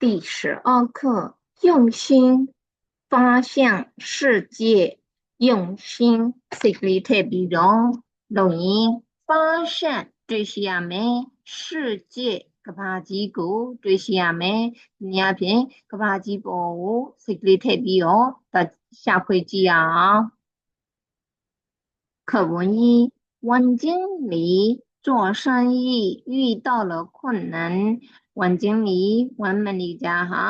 第十二课：用心发现世界，用心စိတ်ကလေးထည့်ပြီးတော့လုပ်ရင်发现တွေ့ရှိရမယ်世界ကဘာကြီးကိုတွေ့ရှိရမယ်ဒီနေ့အပြင်ကဘာကြီးပေါ်ကိုစိတ်ကလေးထည့်ပြီးတော့ရှာဖွေကြည့်ရအောင်课文一王经理做生意遇到了困难 ဝန်ကျင်းလီဝန်မန်နေဂျာဟာ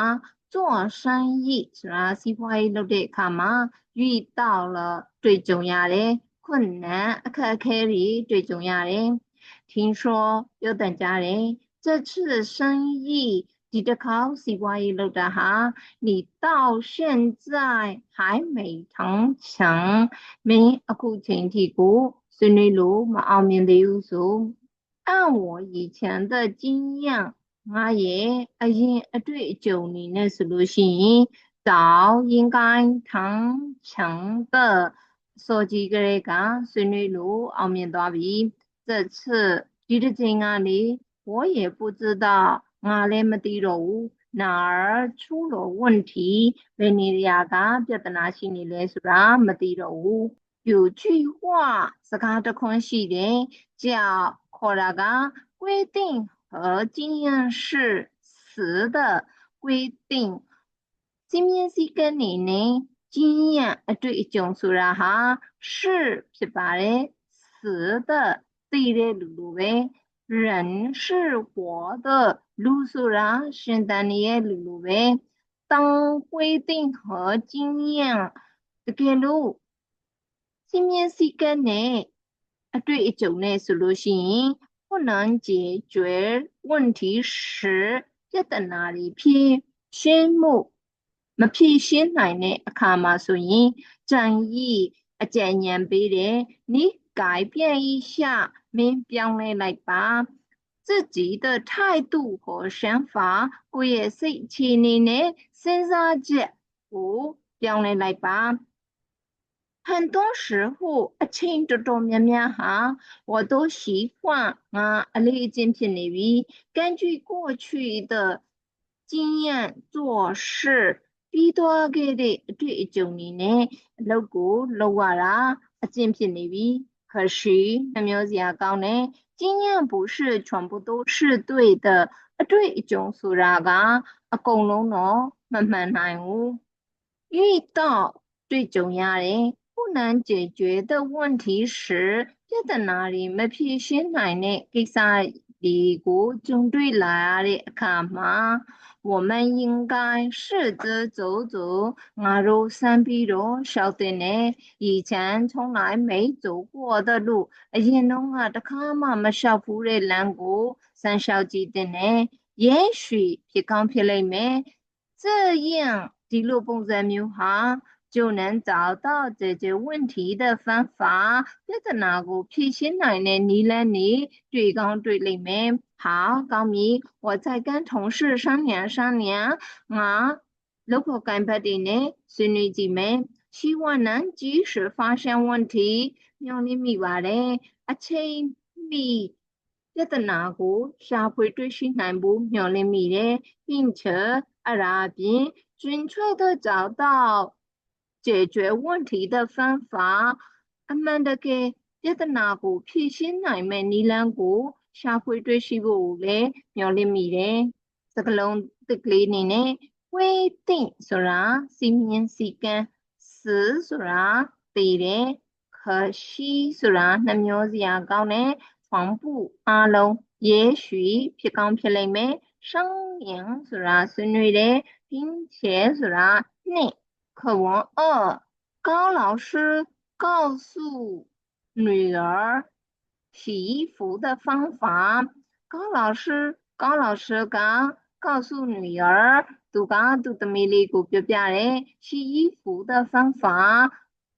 做生意ဆိုတာစီးပွားရေးလုပ်တဲ့အခါမှာ遇到了တွေ့ကြုံရတယ်困难အခက်အခဲတွေတွေ့ကြုံရတယ်听说ပြောတန်ကြတယ်这次生意ဒီတစ်ခေါက်စီးပွားရေးလုပ်တာဟာ你到现在还没谈成မင်းအခုချိန်ထိကိုဆွေးနွေးလို့မအောင်မြင်သေးဘူးဆို按我以前的经验 ငါရဲ့အရင်အတွေ့အကြုံနေနဲ့ဆိုလို့ရှိရင်早应该谈成的စောကြီးကလေးကဆွေးနွေးလို့အောင်မြင်သွားပြီ这次ဒီတစ်ချိန်ကနေ我也不知道ငါလည်းမသိတော့ဘူး哪儿出了问题ဘယ်နေရာကပြဿနာရှိနေလဲဆိုတာမသိတော့ဘူး有句话စကားတစ်ခွန်းရှိတယ်叫ခေါ်တာက规定 和经验式词的规定。今天是跟你呢，经验啊，对，讲出来哈，是是吧嘞？死的对的路呗，人是活的，路虽然现在的路呗。当规定和经验这个路，今天是跟你啊，对，讲呢，是路行。不能解决问题时ပြဿနာတွေဖြေရှင်းမှုမဖြေရှင်းနိုင်တဲ့အခါမှာဆိုရင်ကြံဤအကြံဉာဏ်ပေးတယ်你改变一下မင်းပြောင်းလဲလိုက်ပါ自己的态度和想法ကိုယ့်ရဲ့စိတ်အခြေအနေနဲ့စဉ်းစားချက်ကိုပြောင်းလဲလိုက်ပါ 很多时候အချိန်တော်တော်များများဟာ我都习惯ငါအလေးအကျင့်ဖြစ်နေပြီ根据过去的经验做事ပြီးသွားခဲ့တဲ့အတွေ့အကြုံတွေနဲ့အလုပ်ကိုလုပ်ရတာအကျင့်ဖြစ်နေပြီ可是နှမျိုးစရာကောင်းတယ်经验不是全部都是对的အတွေ့အကြုံဆိုတာကအကုန်လုံးတော့မမှန်နိုင်ဘူး遇到တွေ့ကြုံရတယ် 不能解决的问题时ပြဿနာတွေမဖြေရှင်းနိုင်တဲ့ကိစ္စတွေကိုကြုံတွေ့လာရတဲ့အခါမှာ我们应该试着走走ငါတို့စမ်းပြီးတော့ရှောက်တဲ့နဲ့以前从来没走过的路အရင်တော့ကတခါမှမရှောက်ဘူးတဲ့လမ်းကိုစမ်းရှောက်ကြည့်တဲ့နဲ့也许ဖြစ်ကောင်းဖြစ်လိမ့်မယ်这样ဒီလိုပုံစံမျိုးဟာ 就能找到解决问题的方法ပြဿနာကိုဖြေရှင်းနိုင်တဲ့နည်းလမ်းတွေတွေ့ကောင်းတွေ့လိမ့်မယ်好高明我再跟同事商量商量ငါလုပ်ဖို့ကံပတ်တွေနဲ့ဆွေးနွေးကြည့်မယ်希望能及时发现问题မျှော်လင့်မိပါတယ်အချိန်မီပြဿနာကိုရှာဖွေတွေ့ရှိနိုင်ဖို့မျှော်လင့်မိတယ်并且အရာပြင်准确的找到 解决问题的方法အမှန်တကယ်ပြဿနာကိုဖြေရှင်းနိုင်မဲ့နည်းလမ်းကိုရှာဖွေတွေ့ရှိဖို့လည်းမျှော်လင့်မိတယ်။စကလုံးတစ်ကလေးအနေနဲ့ဝေးသိဆိုတာစီမင်းစီကံစဆိုတာသိတယ်ခရှိဆိုတာနှမျိုးစရာကောင်းတယ်ဖောင်ပူအားလုံး也许ဖြစ်ကောင်းဖြစ်လိမ့်မယ်ရှင်းရင်ဆိုတာဆွေးနွေးတယ်并且ဆိုတာနှစ် 课文二：高老师告诉女儿洗衣服的方法。高老师高老师刚告诉女儿，杜嘎杜的米里古表表的洗衣服的方法。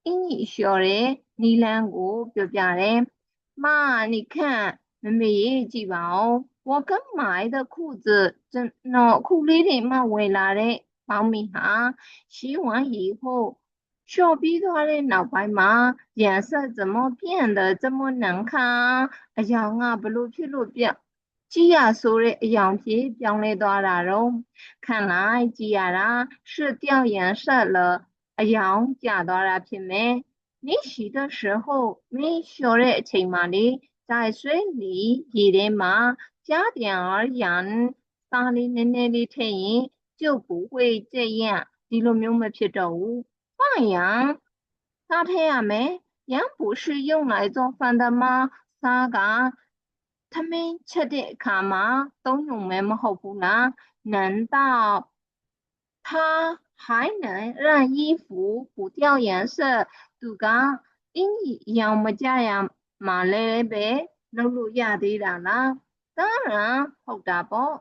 英语学的你两个表表的。妈，你看，妹妹也记吧哦。我刚买的裤子，真那裤里的嘛回来的。 ပေါင်းမိဟာ洗完以后လျှော်ပြီးသွားတဲ့နောက်ပိုင်းမှာ颜色怎么变得这么难看အရောင်ကဘလို့ဖြစ်လို့ပြ ကြည့်ရဆိုတဲ့အယောင်ဖြစ်ပြောင်းလဲသွားတာတော့看来ကြည့်ရတာ是掉颜色了အယောင်ကျသွားတာဖြစ်မယ်你洗的时候没洗တဲ့အချိန်မှာလေ在水里ရေထဲမှာ加点儿盐စားလေးနည်းနည်းလေးထည့်ရင် 就不会这样ဒီလိုမျိုးမဖြစ်တော့ဘူး放盐စားထည့်ရမယ်盐不是用来做饭的吗စားကထမင်းချက်တဲ့အခါမှာသုံးရုံပဲမဟုတ်ဘူးလား难道他还能让衣服不掉颜色သူကအင်ကြီးရောင်မကြရမှာလည်းပဲလုပ်လို့ရသေးတာလား当然ဟုတ်တာပေါ့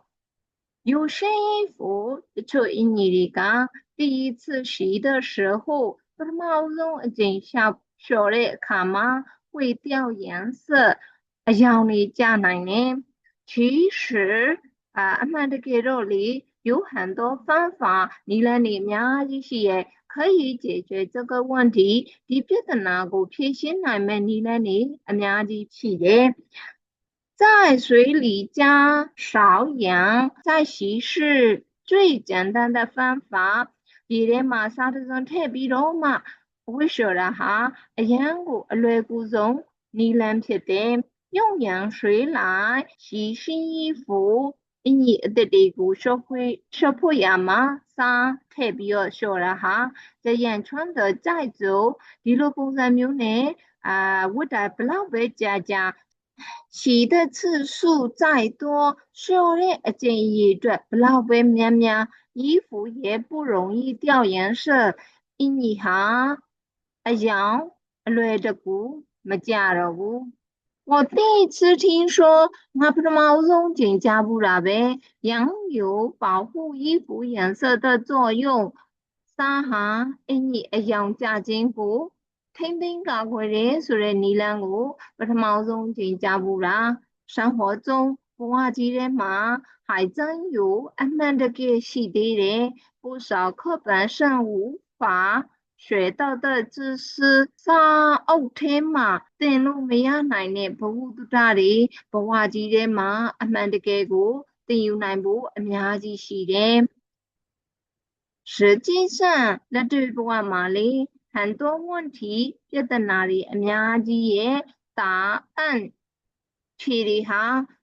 有声音符，这一年的第一次学的时候，不毛绒剪下小的卡嘛会掉颜色，要你加奶奶。其实啊，阿曼的给肉里有很多方法，你来里面一些可以解决这个问题。你别的哪个偏心奶奶，你来你阿妈的去的。在水里加少盐再稀释最简单的方法ဒီထဲမှာစားတစုံထည့်ပြီးတော့မှဝိလျှော်တာဟာအရန်ကိုအလွယ်ကူဆုံးနည်းလမ်းဖြစ်တယ်用盐水来洗新衣服အင်ကြီးအသက်တွေကိုရှော့ဖွေးရှော့ဖို့ရမှာစားထည့်ပြီးတော့ရှော့တာဟာ这样穿的再走ဒီလိုပုံစံမျိုးနဲ့အာဝတ်တာဘလောက်ပဲကြာကြာ 洗的次数再多，受力建议转不老白绵绵，衣服也不容易掉颜色。一你哈，阿阳，累着骨，没家了骨。我第一次听说，那不是毛绒锦加布啦呗？羊油保护衣服颜色的作用。三哈，一你阿阳加金骨。 ထိမ့်သိမ်းကာကွယ်တယ်ဆိုတဲ့နည်းလမ်းကိုပထမဆုံးချိန်ကြားဘူးလား生活中ဘဝကြီးထဲမှာ还真有အမှန်တကယ်ရှိသေးတယ်不少课本上无法学到的知识စာအုပ်ထဲမှာသင်လို့မရနိုင်တဲ့ဘဝတုဒ္ဒတွေဘဝကြီးထဲမှာအမှန်တကယ်ကိုသင်ယူနိုင်ဖို့အများကြီးရှိတယ်။实际上လက်တွေ့ဘဝမှာလေ 很多问题ပြဿနာတွေအများကြီးရဲ့答案ဖြေတွေဟာ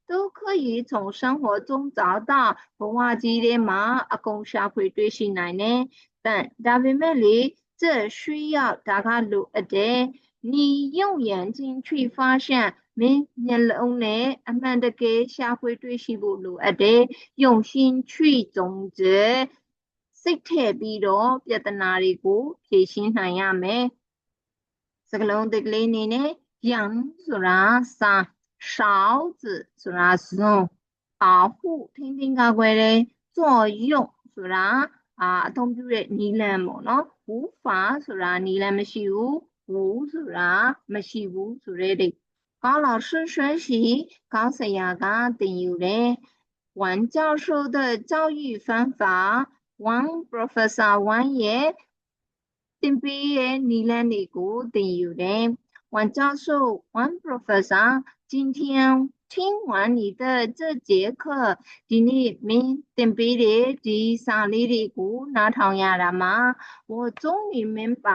都可以从生活中找到ဘဝကြီးထဲမှာအကုန်ရှာဖွေတွေ့ရှိနိုင်တယ်။但ဒါပေမဲ့လေ这需要大家录一点，你用眼睛去发现，明မျက်လုံးနဲ့အမှန်တကယ်ရှာဖွေတွေ့ရှိဖို့လိုအပ်တယ်။用心去总结 စိတ်ထည့်ပြီးတော့ပြဿနာတွေကိုဖြေရှင်းနိုင်ရမယ်။စကလုံးတကလေးအနေနဲ့养ဆိုတာစာ勺子ဆိုတာ zoom 保护ထိန်းသိမ်းကာကွယ်တယ်作用ဆိုတာအာအသုံးပြုတဲ့နီလန်ပေါ့နော်ဝူဖာဆိုတာနီလန်မရှိဘူးဝူဆိုတာမရှိဘူးဆိုတဲ့ဒိတ်高老师学习高ဆရာကသင်ယူတယ်王教授的教育方法 王 professor 王ရဲ့သင်ပေးရဲ့နီလန်တွေကိုသင်ယူတယ်王教授王 professor 今天听完你的这节课ဒီနေ့မင်းသင်ပေးတဲ့ဒီစာလေးတွေကိုနားထောင်ရတာမှာ我终于明白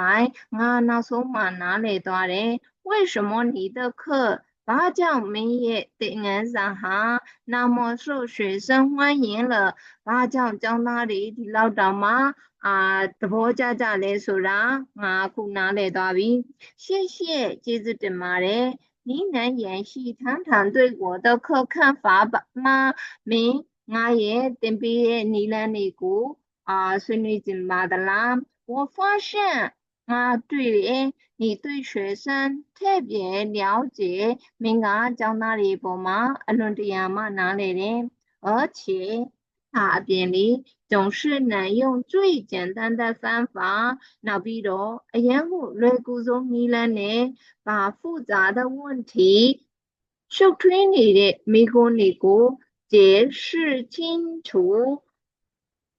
ငါနောက်ဆုံးမှနားလည်သွားတယ်为什么你的课 ဘာကြောင့်မင်းရဲ့သင်ခန်းစာဟာ那么受学生欢迎了ဘာကြောင့်ကျောင်းသားတွေဒီလောက်တောင်မှအာသဘောကျကြလဲဆိုတာငါခုနားလည်သွားပြီရှေ့ရှေ့ကျေးဇူးတင်ပါတယ်你能延续谈谈对我的课看法吗？明我也တင်ပေးတဲ့နီလန်းတွေကိုအာဆွေးနွေးကြပါသလား我发现 啊，对你对学生特别了解，明个教那里不嘛，阿伦这样嘛哪里的，而且他便利总是能用最简单的方法，那比如အရင်ကလွယ်ကူဆုံးနည်းလမ်းနဲ့把复杂的问题ရှုပ်ထွေးနေတဲ့မိကုန်းတွေကို解释清楚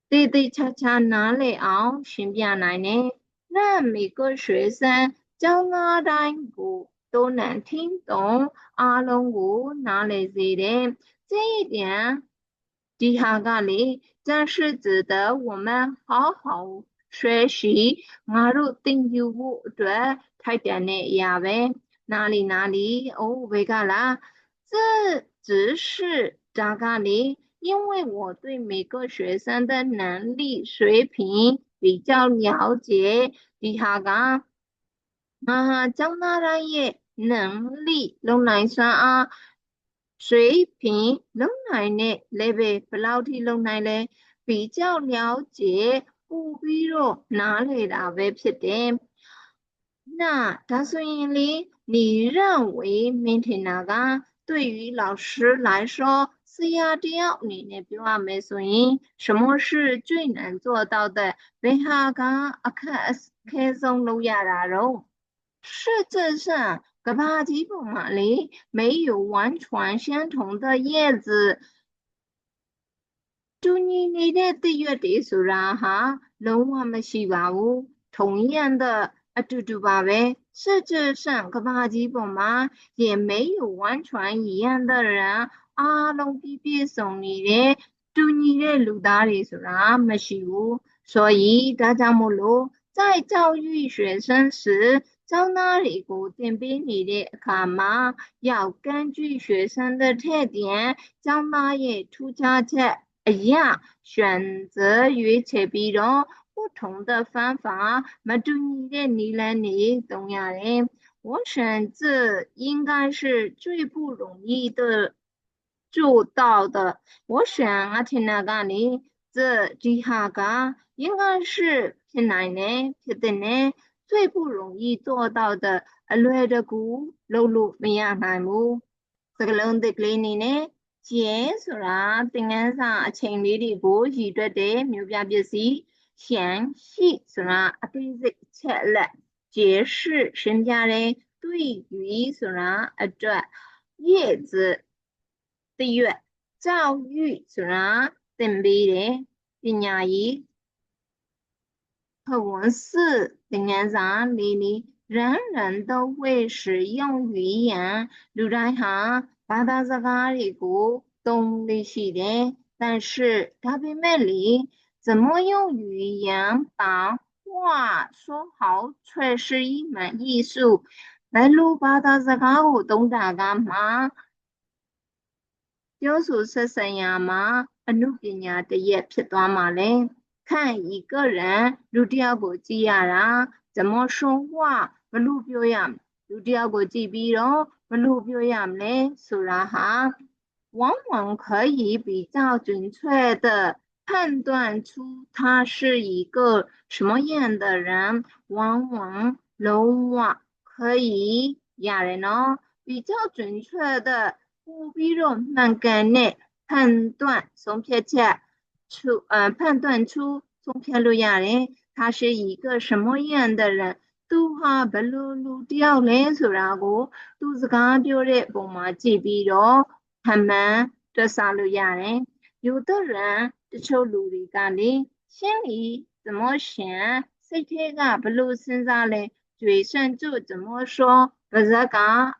တေးသေးချာချာနားလည်အောင်ရှင်းပြနိုင်တယ်။ 让每个学生讲哪段古都能听懂阿龙古哪里字的，这一点，底下咖喱真是值得我们好好学习。阿如丁有物对太点的亚文哪里哪里哦维嘎拉，这只是扎咖喱，因为我对每个学生的能力水平。 比较了解ဒီဟာကငါဟာကျောင်းသားတိုင်းရဲ့能力လုံနိုင်စွမ်းအား水平လုံနိုင်တဲ့ level ဘယ်လောက်ထိလုံနိုင်လဲ比较了解ပို့ပြီးတော့နားလည်တာပဲဖြစ်တယ်那ဒါဆိုရင်လေ你认为မင်းထင်တာက对于老师来说 ဆရာတယောက်အနေနဲ့ပြောရမယ်ဆိုရင်什么是最难做到的ဘယ်ဟာကအခက်အခဲဆုံးလုပ်ရတာတော့世界上ကဘာကြီးပေါ်မှာလေ没有完全相同的叶子တူညီနေတဲ့တရွက်တွေဆိုတာဟာလုံးဝမရှိပါဘူး同样的အတူတူပါပဲ世界上ကဘာကြီးပေါ်မှာ也没有完全一样的人 အားလုံးပြည့်ပြည့်စုံနေတဲ့တူညီတဲ့လူသားတွေဆိုတာမရှိဘူး所以ဒါကြောင့်မို့လို့在教育学生时ကျောင်းသားတွေကိုသင်ပေးနေတဲ့အခါမှာ要根据学生的特点ကျောင်းသားရဲ့ထူးခြားချက်အရာ选择ရွေးချယ်ပြီးတော့不同的方法မတူညီတဲ့နည်းလမ်းတွေသုံးရတယ်我选这应该是最不容易的 做到的我选အထင်တာကနေ这ဒီဟာက应该是ဖြစ်နိုင်တယ်ဖြစ်တဲ့နဲ့最不容易做到的အလွယ်တကူလုပ်လို့မရနိုင်ဘူးစကလုံးသစ်ကလေးနေနဲ့ကျဲဆိုတာသင်ခန်းစာအချိန်လေးတွေကိုရည်တွက်တဲ့မျိုးပြပစ္စည်း详细ဆိုတာအသေးစိတ်ချက်လက်解释ရှင်းပြတဲ့对于ဆိုတာအတွက်叶子 တရွက်教育ဆိုတာသင်ပေးတယ်ပညာရေး课文四သင်ခန်းစာလေးလေး人人都会使用语言လူတိုင်းဟာဘာသာစကားတွေကိုသုံးလေရှိတယ်但是ဒါပေမဲ့လေ怎么用语言把话说好却是一门艺术ဘယ်လိုဘာသာစကားကိုသုံးတာကမှ ပြောဆိုဆက်ဆံရမှာအမှုပညာတရက်ဖြစ်သွားမှာလဲ看一个人လူတယောက်ကိုကြည့်ရတာ怎么说话ဘလို့ပြောရမလဲလူတယောက်ကိုကြည့်ပြီးတော့ဘလို့ပြောရမလဲဆိုတာဟာ往往可以比较准确的判断出他是一个什么样的人往往လုံးဝ可以ရတယ်နော်比较准确的 ပို့ပြီးတော့မှန်ကန်တဲ့判断ဆုံးဖြတ်ချက်出呃判断出ဆုံးဖြတ်လို့ရတယ်他是一个什么样的人သူဟာဘယ်လိုလူတယောက်လဲဆိုတာကိုသူစကားပြောတဲ့ပုံမှာကြည့်ပြီးတော့ဟမှန်တွက်ဆလို့ရတယ်有的人တချို့လူတွေကလေ心里怎么想စိတ်ထဲကဘယ်လိုစဉ်းစားလဲ嘴上就怎么说ပါဇက်က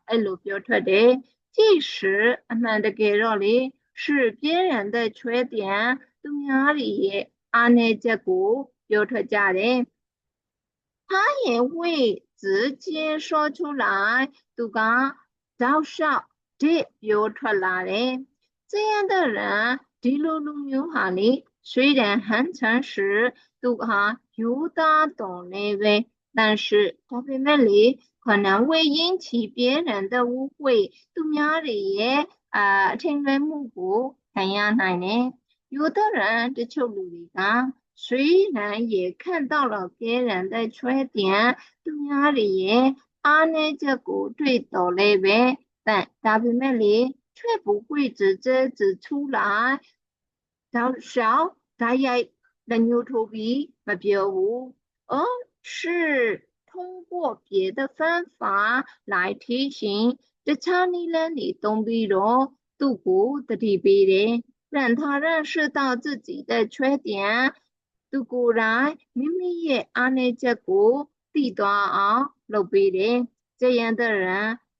အဲ့လိုပြောထွက်တယ် 即使阿曼的给肉里是别人的缺点，都哪里阿内结果有特家人，他也会直接说出来，都讲早上这有特来人，这样的人第六路牛哈里虽然很诚实，都讲有大懂那位，但是他被那里。 မဲ့လေ可能会引起别人的误会သူများတွေရဲ့အာအထင်လွဲမှုကိုခံရနိုင်တယ်有的人တချို့လူတွေက虽然也看到了别人的缺点သူများတွေရဲ့အားနည်းချက်ကိုတွေ့တော်လဲပဲ但ဒါပေမဲ့လေ却不会直接指出来တောက်လျှောက်ဓာတ်ရိုက်လက်ညှိုးထိုးပြီးမပြောဘူး而是 通过别的方法来提醒တခြားနည်းလမ်းတွေသုံးပြီးတော့သူ့ကိုတတိပေးတယ်让他认识到自己的缺点သူကိုယ်တိုင်မိမိရဲ့အားနည်းချက်ကိုသိသွားအောင်လုပ်ပေးတယ်这样的人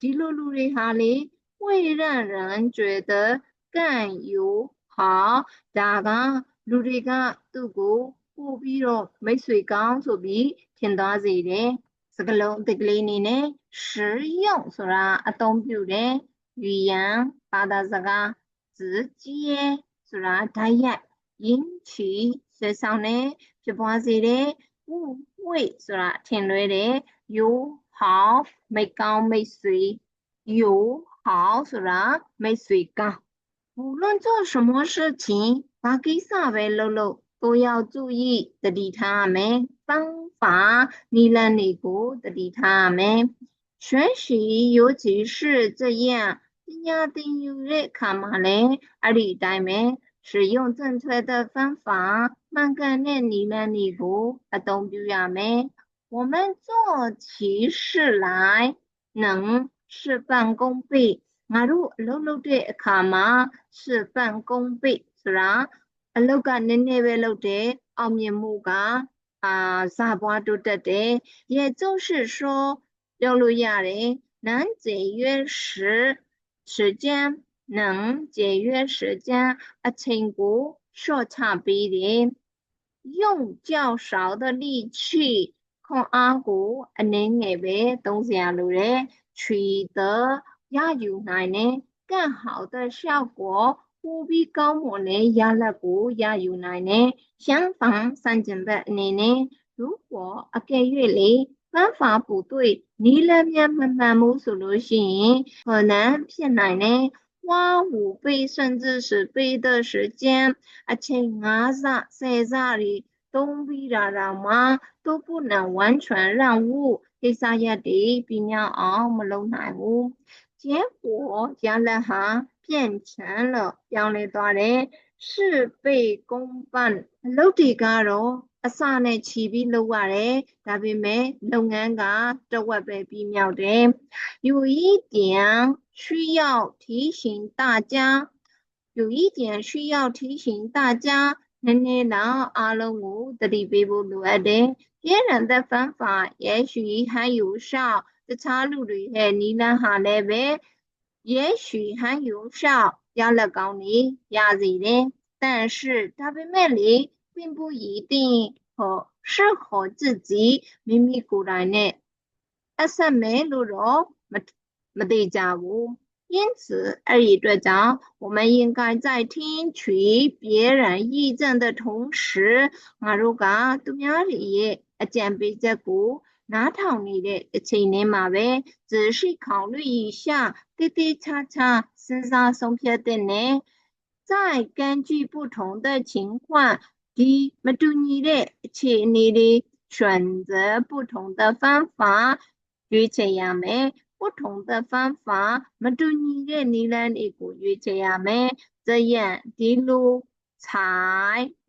ဒီလိုလူတွေဟာလေ会让人觉得 ကံယူဟာဒါကလူတွေကသူ့ကိုပို့ပြီးတော့မိတ်ဆွေကောင်းဆိုပြီးထင်သွားစေတယ် စကလုံးအသစ်ကလေးအနေနဲ့实用ဆိုတာအသုံးပြုတယ်语言ဘာသာစကား直接ဆိုတာဓာတ်ရိုက်引起ဆွေဆောင်တဲ့ဖြစ်ပွားစေတဲ့误会ဆိုတာထင်လွဲတဲ့友好မိတ်ကောင်းမိတ်ဆွေ友好ဆိုတာမိတ်ဆွေကောင်း无论做什么事情ဘာကိစ္စပဲလုပ်လို့都要注意တတိထားရမယ်方 法နီလန်တွေကိုတတိထားရမယ်学习尤其是这样ပညာသင်ယူတဲ့အခါမှာလည်းအဲ့ဒီအတိုင်းပဲ使用正确的方法မှန်ကန်တဲ့နီလန်တွေကိုအသုံးပြုရမယ်我们做起事来能事半功倍ငါတို့အလုပ်လုပ်တဲ့အခါမှာ事半功倍ဆိုတာအလုပ်ကနည်းနည်းပဲလုပ်တယ်အောင်မြင်မှုက အာဇာပွားတိုးတက်တယ်也就是说ပြောလို့ရတယ်能节约时时间能节约时间အချိန်ကိုလျှော့ချပေးတယ်用较少的力气ခွန်အားကိုအနည်းငယ်ပဲသုံးစရာလိုတယ်取得ရယူနိုင်တဲ့更好的效果 ပိုပြီးကောင်းမွန်တဲ့ရလဒ်ကိုရယူနိုင်တယ်相反စံကျင်ဘက်အနေနဲ့如果အကယ်၍လေ方法不对နီလန်းများမမှန်ဘူးဆိုလို့ရှိရင်可能ဖြစ်နိုင်တယ်花五倍甚至十倍的时间အချိန်၅ဆ၁၀ဆတွေသုံးပြီးတာတောင်မှ都不能完全让误ကိစ္စရပ်တွေပြမြောက်အောင်မလုပ်နိုင်ဘူး结果ရလဒ်ဟာ 变成了ပြောင်းလဲသွားတယ်事倍功半အလုပ်တွေကတော့အစနဲ့ချီပြီးလုပ်ရတယ်ဒါပေမဲ့လုပ်ငန်းကတဝက်ပဲပြီးမြောက်တယ်有一点需要提醒大家有一点需要提醒大家နည်းနည်းတော့အားလုံးကိုသတိပေးဖို့လိုအပ်တယ်别人的方法也许还有效တခြားလူတွေရဲ့နီလန်းဟာလည်းပဲ 也许还有效ရလက်ကောင်းနေရစေတယ်但是ဒါပေမဲ့လေ并不一定和适合自己မိမိကိုယ်တိုင်နဲ့အဆက်မဲ့လို့တော့မမသိကြဘူး因此，二一对讲，我们应该在听取别人意见的同时，我如果都များတွေရဲ့အကြံပေးချက်ကို နားထောင်နေတဲ့အချိန်လေးမှာပဲ仔细考虑一下，တေးတေးချာချာစဉ်းစားဆုံးဖြတ်တဲ့နဲ့再根据不同的情况，ဒီမတူညီတဲ့အခြေအနေတွေ选择不同的方法ရွေးချယ်ရမယ်不同的方法မတူညီတဲ့နည်းလမ်းတွေကိုရွေးချယ်ရမယ်这样ဒီလို才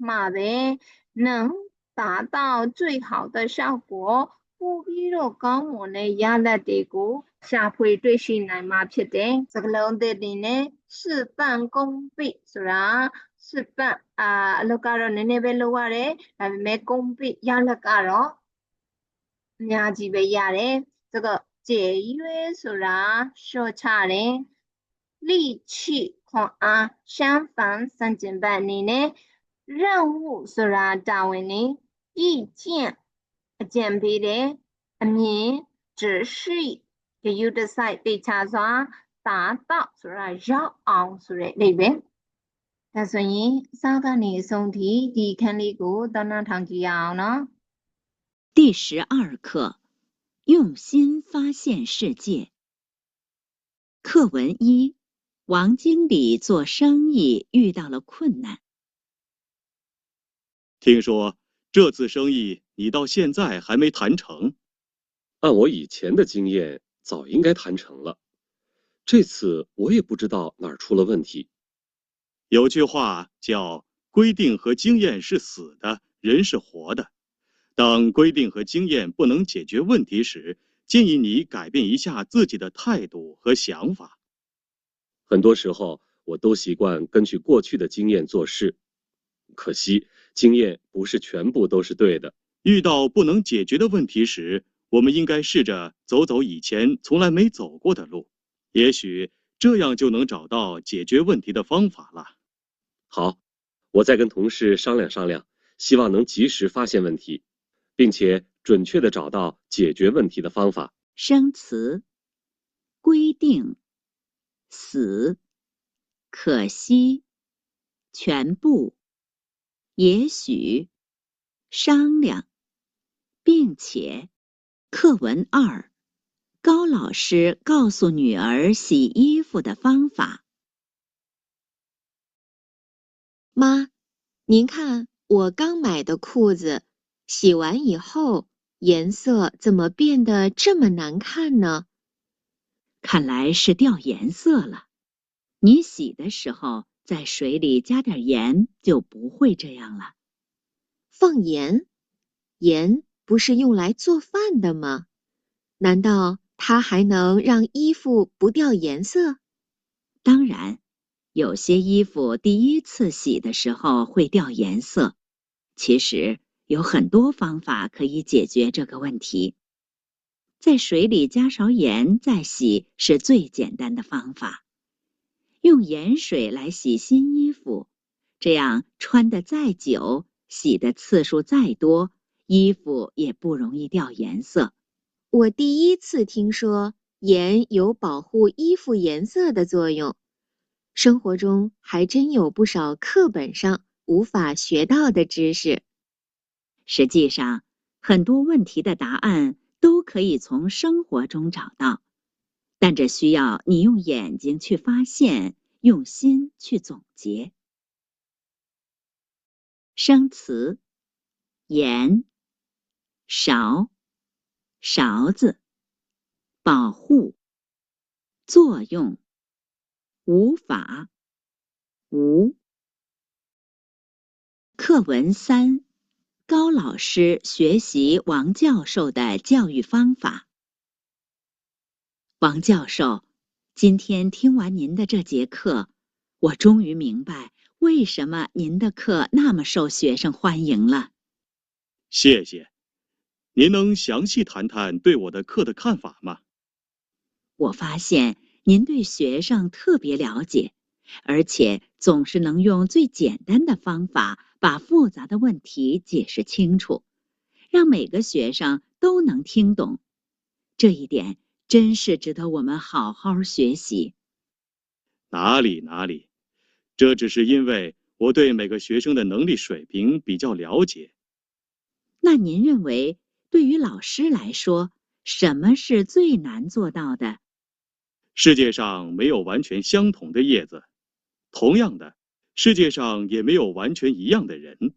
မှာပဲ能达到最好的效果 ပို့ပြီးတော့ကောင်းမွန်တဲ့ရလဒ်တွေကိုရှာဖွေတွေ့ရှိနိုင်မှာဖြစ်တယ်စကလုံးသစ်တွေနဲ့事半功倍ဆိုတာ事半အာအလုပ်ကတော့နည်းနည်းပဲလုပ်ရတယ်ဒါပေမဲ့功倍ရလဒ်ကတော့အများကြီးပဲရတယ်这个节约ဆိုတာလျှော့ချတယ်力气ခွန်အား相反စံကျင်ဘက်အနေနဲ့任务ဆိုတာတာဝန်နေ意见 အကြံပေးတယ်အမြင်指示ဂရုတစိုက်သိချစွာ达到ဆိုတာရောက်အောင်ဆိုတဲ့အိဗယ်ဒါဆိုရင်အစားကနေအဆုံးထိဒီခန်းလေးကိုတောင်းတထောင်ကြည့်ရအောင်နော် 第十二课：用心发现世界。课文一：王经理做生意遇到了困难。听说这次生意 你到现在还没谈成，按我以前的经验，早应该谈成了。这次我也不知道哪儿出了问题。有句话叫“规定和经验是死的，人是活的”。当规定和经验不能解决问题时，建议你改变一下自己的态度和想法。很多时候，我都习惯根据过去的经验做事，可惜经验不是全部都是对的。遇到不能解决的问题时，我们应该试着走走以前从来没走过的路，也许这样就能找到解决问题的方法了。好，我再跟同事商量商量，希望能及时发现问题，并且准确的找到解决问题的方法。生词：规定、死、可惜、全部、也许、商量，并且。课文二：高老师告诉女儿洗衣服的方法。妈，您看我刚买的裤子，洗完以后颜色怎么变得这么难看呢？看来是掉颜色了。你洗的时候在水里加点盐，就不会这样了。放盐？盐？不是用来做饭的吗？难道它还能让衣服不掉颜色？当然，有些衣服第一次洗的时候会掉颜色。其实有很多方法可以解决这个问题。在水里加勺盐再洗是最简单的方法。用盐水来洗新衣服，这样穿的再久，洗的次数再多。衣服也不容易掉颜色。我第一次听说盐有保护衣服颜色的作用，生活中还真有不少课本上无法学到的知识。实际上，很多问题的答案都可以从生活中找到，但这需要你用眼睛去发现，用心去总结。生词：盐。勺，勺子，保护，作用，无法，无。课文三，高老师学习王教授的教育方法。王教授，今天听完您的这节课，我终于明白为什么您的课那么受学生欢迎了。谢谢。您能详细谈谈对我的课的看法吗？我发现您对学生特别了解，而且总是能用最简单的方法把复杂的问题解释清楚，让每个学生都能听懂。这一点真是值得我们好好学习。哪里哪里，这只是因为我对每个学生的能力水平比较了解。那您认为？对于老师来说，什么是最难做到的？世界上没有完全相同的叶子，同样的，世界上也没有完全一样的人。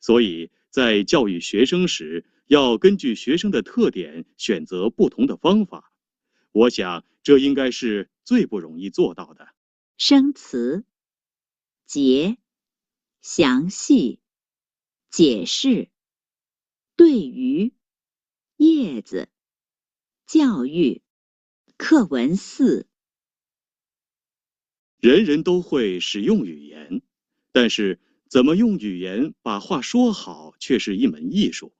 所以在教育学生时，要根据学生的特点选择不同的方法。我想，这应该是最不容易做到的。生词：节、详细、解释。对于叶子，教育课文四，人人都会使用语言，但是怎么用语言把话说好，却是一门艺术。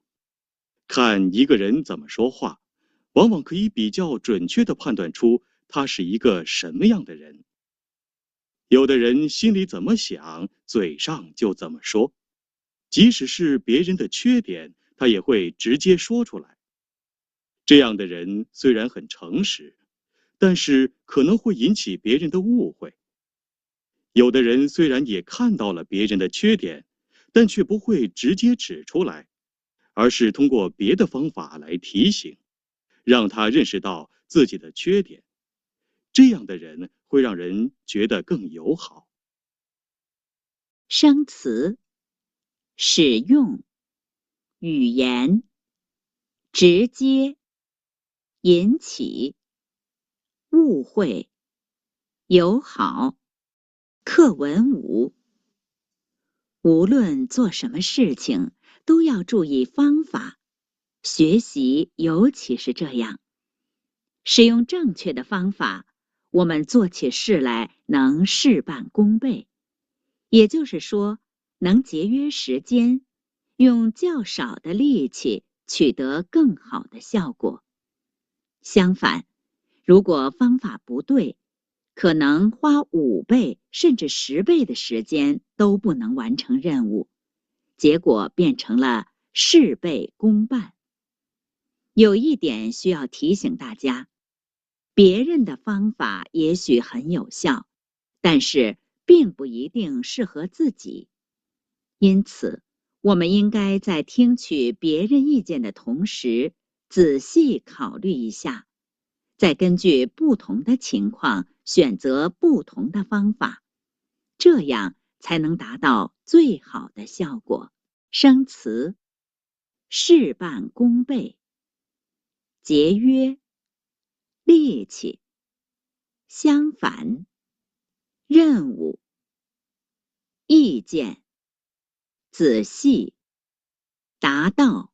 看一个人怎么说话，往往可以比较准确的判断出他是一个什么样的人。有的人心里怎么想，嘴上就怎么说，即使是别人的缺点。他也会直接说出来。这样的人虽然很诚实，但是可能会引起别人的误会。有的人虽然也看到了别人的缺点，但却不会直接指出来，而是通过别的方法来提醒，让他认识到自己的缺点。这样的人会让人觉得更友好。生词，使用。语言直接引起误会，友好。课文五，无论做什么事情，都要注意方法。学习尤其是这样，使用正确的方法，我们做起事来能事半功倍。也就是说，能节约时间。用较少的力气取得更好的效果。相反，如果方法不对，可能花五倍甚至十倍的时间都不能完成任务，结果变成了事倍功半。有一点需要提醒大家：别人的方法也许很有效，但是并不一定适合自己。因此，我们应该在听取别人意见的同时，仔细考虑一下，再根据不同的情况选择不同的方法，这样才能达到最好的效果。生词：事半功倍。节约、力气，相反，任务、意见，仔细，达到。